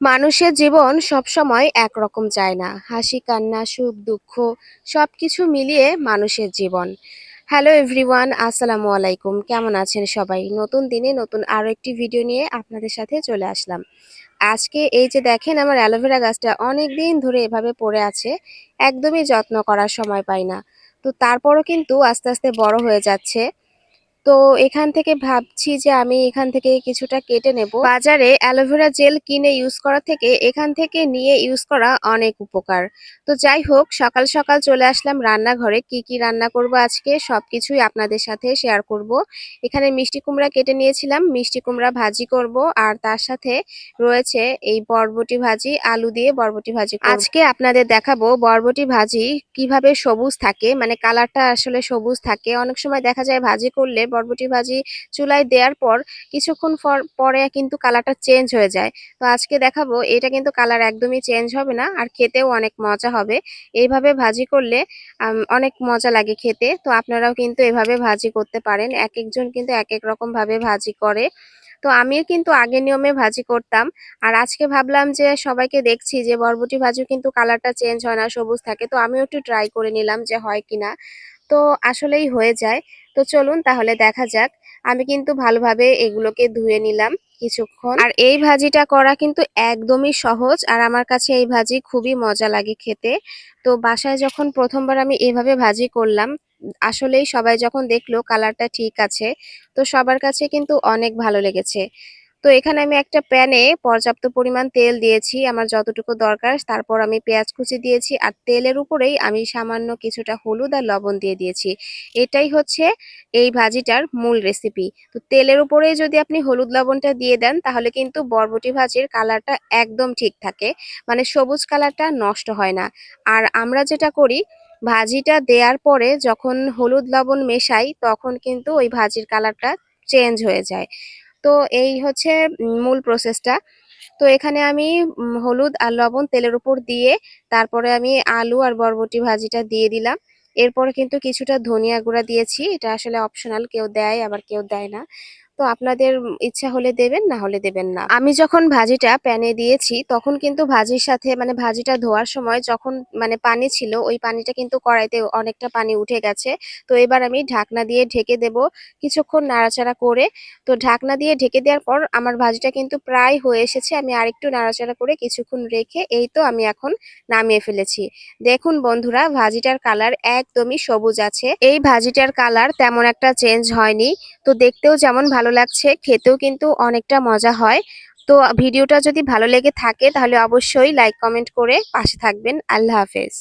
মানুষের জীবন সবসময় একরকম যায় না। হাসি, কান্না, সুখ, দুঃখ সবকিছু মিলিয়ে মানুষের জীবন। হ্যালো এভরিওয়ান আসসালামু আলাইকুম। কেমন আছেন সবাই? নতুন দিনে নতুন আরও একটি ভিডিও নিয়ে আপনাদের সাথে চলে আসলাম। আজকে এই যে দেখেন আমার অ্যালোভেরা গাছটা অনেক দিন ধরে এভাবে পড়ে আছে, একদমই যত্ন করার সময় পাই না। তো তারপরও কিন্তু আস্তে আস্তে বড় হয়ে যাচ্ছে। তো এখান থেকে ভাবছি যে আমি এখান থেকে কিছুটা কেটে নেব। বাজারে অ্যালোভেরা জেল কিনে ইউজ করা থেকে এখান থেকে নিয়ে ইউজ করা অনেক উপকার। তো যাই হোক, সকাল সকাল চলে আসলাম রান্নাঘরে। কি কি রান্না করব আজকে সবকিছুই আপনাদের সাথে শেয়ার করব। এখানে মিষ্টি কুমড়া কেটে নিয়েছিলাম, মিষ্টি কুমড়া ভাজি করব আর তার সাথে রয়েছে এই বরবটি ভাজি, আলু দিয়ে বরবটি ভাজি আজকে আপনাদের দেখাবো বরবটি ভাজি কীভাবে সবুজ থাকে মানে কালারটা আসলে সবুজ থাকে। অনেক সময় দেখা যায় ভাজি করলে বরবটি ভাজি চুলায় দেওয়ার পর কিছুক্ষণ পরে কিন্তু কালারটা চেঞ্জ হয়ে যায়। তো আজকে দেখাবো, এটা কিন্তু কালার একদমই চেঞ্জ হবে না, আর খেতেও অনেক মজা হবে। এইভাবে ভাজি করলে অনেক মজা লাগে খেতে। তো আপনারাও কিন্তু এভাবে ভাজি করতে পারেন। এক একজন কিন্তু এক এক রকম ভাবে ভাজি করে। তো আমিও কিন্তু আগের নিয়মে ভাজি করতাম। আর আজকে ভাবলাম যে সবাইকে দেখছি যে বরবটি ভাজিও কিন্তু কালারটা চেঞ্জ হয় না, সবুজ থাকে। তো আমিও একটু ট্রাই করে নিলাম যে হয় কিনা। তো আসলেই হয়ে যায়। তো চলুন তাহলে দেখা যাক। আমি কিন্তু ভালোভাবে এগুলোকে ধুয়ে নিলাম কিছুক্ষণ। আর এই ভাজিটা করা কিন্তু একদমই সহজ। আর আমার কাছে এই ভাজি খুবই মজা লাগে খেতে। তো বাসায় যখন প্রথমবার আমি এভাবে ভাজি করলাম, আসলেই সবাই যখন দেখল কালারটা ঠিক আছে, তো সবার কাছে কিন্তু অনেক ভালো লেগেছে। তো এখানে আমি একটা প্যানে পর্যাপ্ত পরিমাণ তেল দিয়েছি, আমার যতটুকু দরকার। তারপর আমি পেঁয়াজ কুচি দিয়েছি আর তেলের উপরেই আমি সামান্য কিছুটা হলুদ আর লবণ দিয়ে দিয়েছি। এটাই হচ্ছে এই ভাজিটার মূল রেসিপি তো তেলের উপরেই যদি আপনি হলুদ লবণটা দিয়ে দেন, তাহলে কিন্তু বরবটি ভাজির কালারটা একদম ঠিক থাকে। মানে সবুজ কালারটা নষ্ট হয় না। আর আমরা যেটা করি, ভাজিটা দেওয়ার পরে যখন হলুদ লবণ মেশাই, তখন কিন্তু ওই ভাজির কালারটা চেঞ্জ হয়ে যায়। তো এই হচ্ছে মূল প্রসেসটা তো এখানে আমি হলুদ আর লবণ তেলের উপর দিয়ে তারপরে আমি আলু আর বরবটি ভাজিটা দিয়ে দিলাম। এরপরে কিন্তু কিছুটা ধনিয়া গুঁড়া দিয়েছি। এটা আসলে অপশনাল কেউ দেয়, আবার কেউ দেয় না। তো আপনাদের ইচ্ছা হলে দেবেন, না হলে দেবেন না। আমি যখন ভাজিটা প্যানে দিয়েছি, তখন কিন্তু ভাজির সাথে মানে ভাজিটা ধোয়ার সময় যখন মানে পানি ছিল, ওই পানিটা কিন্তু কড়াইতে অনেকটা পানি উঠে গেছে। তো এবার আমি ঢাকনা দিয়ে ঢেকে দেব কিছুক্ষণ নাড়াচাড়া করে। তো ঢাকনা দিয়ে ঢেকে দেওয়ার পর আমার ভাজিটা কিন্তু প্রায় হয়ে এসেছে, আমি আরেকটু নাড়াচাড়া করে কিছুক্ষণ রেখে এই তো আমি এখন নামিয়ে ফেলেছি। দেখুন বন্ধুরা, ভাজিটার কালার একদমই সবুজ আছে। এই ভাজিটার কালার তেমন একটা চেঞ্জ হয়নি। তো দেখতেও যেমন ভালো ভালো লাগছে, খেতেও কিন্তু অনেকটা মজা হয়। তো ভিডিওটা যদি ভালো লেগে থাকে তাহলে অবশ্যই লাইক কমেন্ট করে পাশে থাকবেন। আল্লাহ হাফেজ।